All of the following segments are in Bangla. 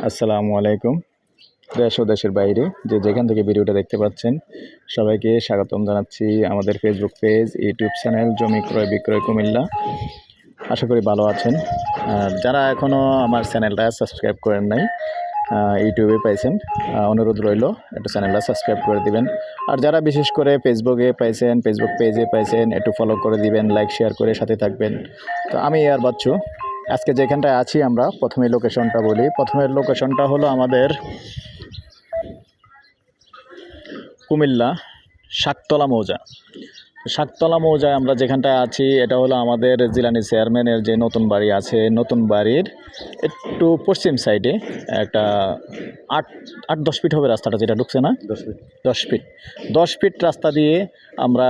আসসালামু আলাইকুম। দেশ ও দেশের বাইরে যে যেখান থেকে ভিডিওটা দেখতে পাচ্ছেন, সবাইকে স্বাগতম জানাচ্ছি আমাদের ফেসবুক পেজ ইউটিউব চ্যানেল জমি ক্রয়, বিক্রয় কুমিল্লা। আশা করি ভালো আছেন। আর যারা এখনও আমার চ্যানেলটা সাবস্ক্রাইব করেন নাই ইউটিউবে পাইছেন অনুরোধ রইল, একটু চ্যানেলটা সাবস্ক্রাইব করে দিবেন। আর যারা বিশেষ করে ফেসবুকে পাইছেন ফেসবুক পেজে পাইছেন, একটু ফলো করে দিবেন লাইক শেয়ার করে সাথে থাকবেন। তো আমি আর বাচ্চু আজকে যেখানটায় আছি আমরা প্রথমে লোকেশনটা বলি। প্রথমের লোকেশনটা হলো আমাদের কুমিল্লা শাকতলা মৌজা। শাকতলা মৌজায় আমরা যেখানটায় আছি এটা হলো আমাদের জিলানি চেয়ারম্যানের যে নতুন বাড়ি আছে নতুন বাড়ির একটু পশ্চিম সাইডে একটা আট আট দশ ফিট হবে রাস্তাটা যেটা ঢুকছে না? দশ মিনিট দশ ফিট। দশ ফিট রাস্তা দিয়ে আমরা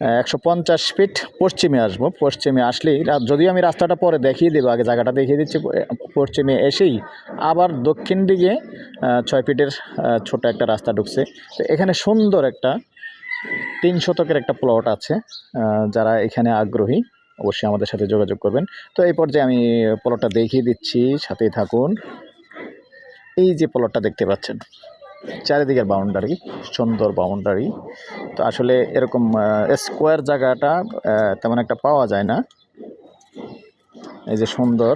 একশো পঞ্চাশ ফিট পশ্চিমে আসব। পশ্চিমে আসলেই যদিও আমি রাস্তাটা পরে দেখিয়ে দেবো, আগে জায়গাটা দেখিয়ে দিচ্ছি পশ্চিমে এসেই। আবার দক্ষিণ দিকে ছয় ফিটের ছোট একটা রাস্তা ঢুকছে। তো এখানে সুন্দর একটা তিন শতকের একটা প্লট আছে যারা এখানে আগ্রহী, অবশ্যই আমাদের সাথে যোগাযোগ করবেন। তো এই পর্যায়ে আমি প্লটটা দেখিয়ে দিচ্ছি, সাথেই থাকুন। এই যে প্লটটা দেখতে পাচ্ছেন চারিদিকের বাউন্ডারি সুন্দর বাউন্ডারি তো আসলে এরকম স্কোয়ার জায়গাটা তেমন একটা পাওয়া যায় না। এই যে সুন্দর,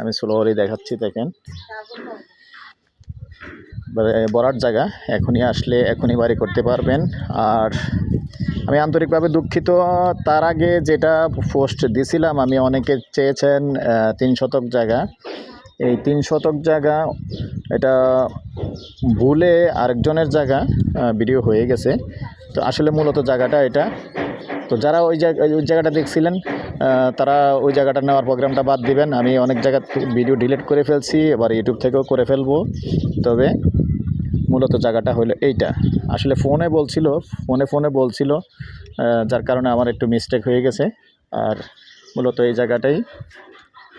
আমি স্লোলি দেখাচ্ছি, দেখেন। বরার জায়গা, এখনই আসলে এখনই বাড়ি করতে পারবেন। আর আমি আন্তরিকভাবে দুঃখিত, তার আগে যেটা পোস্ট দিছিলাম, আমি অনেকে চেয়েছেন তিন শতক জায়গা। এই তিন শতক জায়গা এটা ভুলে আরেকজনের জায়গা ভিডিও হয়ে গেছে। তো আসলে মূলত জায়গাটা এটা। তো যারা ওই জায়গা, ওই জায়গাটা দেখছিলেন তারা ওই জায়গাটা নেওয়ার প্রোগ্রামটা বাদ দিবেন। আমি অনেক জায়গা ভিডিও ডিলিট করে ফেলছি, এবার ইউটিউব থেকেও করে ফেলব। তবে মূলত জায়গাটা হলো এইটা। আসলে ফোনে বলছিল ফোনে ফোনে বলছিল যার কারণে আমার একটু মিস্টেক হয়ে গেছে। আর মূলত এই জায়গাটাই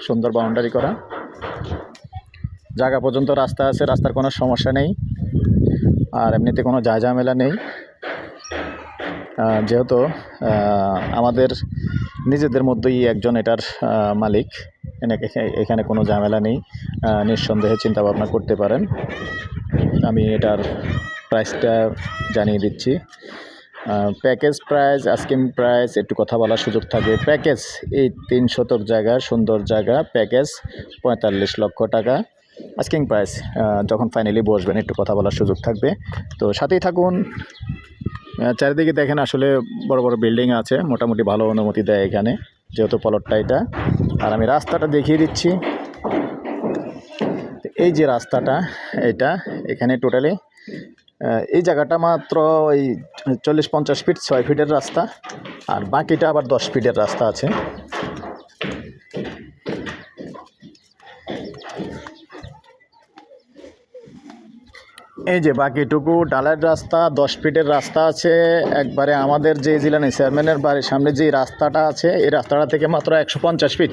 সুন্দর বাউন্ডারি করা। জায়গা পর্যন্ত রাস্তা আছে, রাস্তার কোনো সমস্যা নেই। আর এমনিতে কোনো যা ঝামেলা নেই যেহেতু আমাদের নিজেদের মধ্যেই একজন এটার মালিক। এখানে কোনো ঝামেলা নেই। নিঃসন্দেহে চিন্তা ভাবনা করতে পারেন। আমি এটার প্রাইসটা জানিয়ে দিচ্ছি। প্যাকেজ প্রাইস আস্কিং প্রাইস একটু কথা বলার সুযোগ থাকবে। প্যাকেজ এই তিন শতক জায়গা, সুন্দর জায়গা। প্যাকেজ পঁয়তাল্লিশ লক্ষ টাকা। আস্কিং প্রাইস যখন ফাইনালি বসবেন, একটু কথা বলার সুযোগ থাকবে। তো সাথেই থাকুন। চারিদিকে দেখেন আসলে বড় বড় বিল্ডিং আছে, মোটামুটি ভালো অনুমতি দেয় এখানে, যেহেতু পলটটা এটা। আর আমি রাস্তাটা দেখিয়ে দিচ্ছি। এই যে রাস্তাটা, এটা, এখানে টোটালি এই জায়গাটা মাত্র ওই চল্লিশ পঞ্চাশ ফিট ছয় ফিটের রাস্তা, আর বাকিটা আবার দশ ফিটের রাস্তা আছে। এই যে বাকিটুকু ডালের রাস্তা, দশ ফিটের রাস্তা আছে। একবারে আমাদের যে জিলানি চেয়ারম্যানের বাড়ির সামনে যে রাস্তাটা আছে, এই রাস্তাটা থেকে মাত্র একশো পঞ্চাশ ফিট।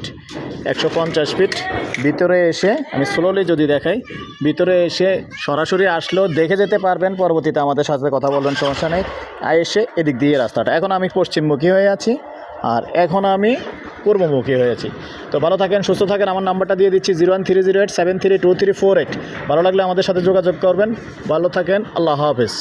একশো পঞ্চাশ ফিট ভিতরে এসে, আমি স্লোলি যদি দেখাই, ভিতরে এসে সরাসরি আসলেও দেখে যেতে পারবেন। পরবর্তীতে আমাদের সাথে কথা বলবেন, সমস্যা নেই। আর এসে এদিক দিয়ে রাস্তাটা। এখন আমি পশ্চিমমুখী হয়ে আছি। আর এখন আমি কর্মমুখী হয়েছি। তো ভালো থাকেন, সুস্থ থাকেন। আমার নাম্বারটা দিয়ে দিচ্ছি zero one three zero eight seven three two three four eight. ভালো লাগলে আমাদের সাথে যোগাযোগ করবেন। ভালো থাকেন, আল্লাহ হাফেজ।